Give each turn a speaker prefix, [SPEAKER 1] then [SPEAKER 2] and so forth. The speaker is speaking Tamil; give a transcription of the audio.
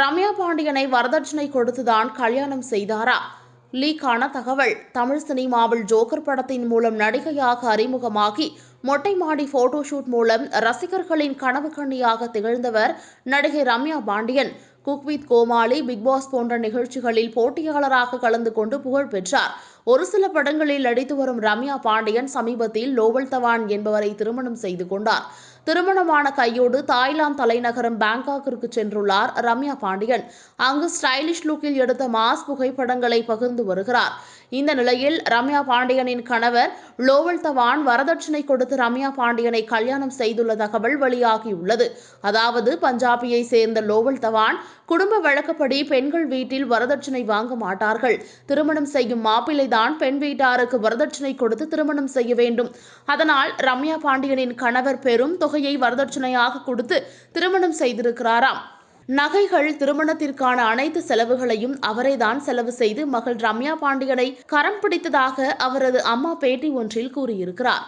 [SPEAKER 1] ரம்யா பாண்டியனை வரதட்சணை கொடுத்துதான் கல்யாணம் செய்தாரா? லீக்கான தகவல். தமிழ் சினிமாவில் ஜோக்கர் படத்தின் மூலம் நடிகையாக அறிமுகமாகி மொட்டை மாடி போட்டோஷூட் மூலம் ரசிகர்களின் கனவு கண்ணியாக திகழ்ந்தவர் நடிகை Ramya Pandian. Cook with Comali Bigg Boss போன்ற நிகழ்ச்சிகளில் போட்டியாளராக கலந்து கொண்டு புகழ் பெற்றார். ஒரு சில படங்களில் நடித்து வரும் ரம்யா பாண்டியன் சமீபத்தில் லோவல் தவான் என்பவரை திருமணம் செய்து கொண்டார். திருமணமான கையோடு தாய்லாந்து தலைநகரம் பேங்காக்கிற்கு சென்றுள்ளார் ரம்யா பாண்டியன். அங்கு ஸ்டைலிஷ் லுக்கில் எடுத்த மாஸ் புகைப்படங்களை பகிர்ந்து வருகிறார். இந்த நிலையில் ரம்யா பாண்டியனின் கணவர் லோவல் தவான் வரதட்சணை கொடுத்து ரம்யா பாண்டியனை கல்யாணம் செய்துள்ள தகவல் வெளியாகியுள்ளது. அதாவது பஞ்சாபியை சேர்ந்த லோவல் தவான் குடும்ப வழக்கப்படி பெண்கள் வீட்டில் வரதட்சணை வாங்க மாட்டார்கள். திருமணம் செய்யும் மாப்பிள்ளை தான் பெண் வீட்டாருக்கு வரதட்சணை கொடுத்து திருமணம் செய்ய வேண்டும். அதனால் ரம்யா பாண்டியனின் கணவர் பெரும் தொகையை வரதட்சணையாக கொடுத்து திருமணம் செய்திருக்கிறாராம். நகைகள் திருமணத்திற்கான அனைத்து செலவுகளையும் அவரேதான் செலவு செய்து மகள் ரம்யா பாண்டியனை கரம் பிடித்ததாக அவரது அம்மா பேட்டி ஒன்றில் கூறியிருக்கிறார்.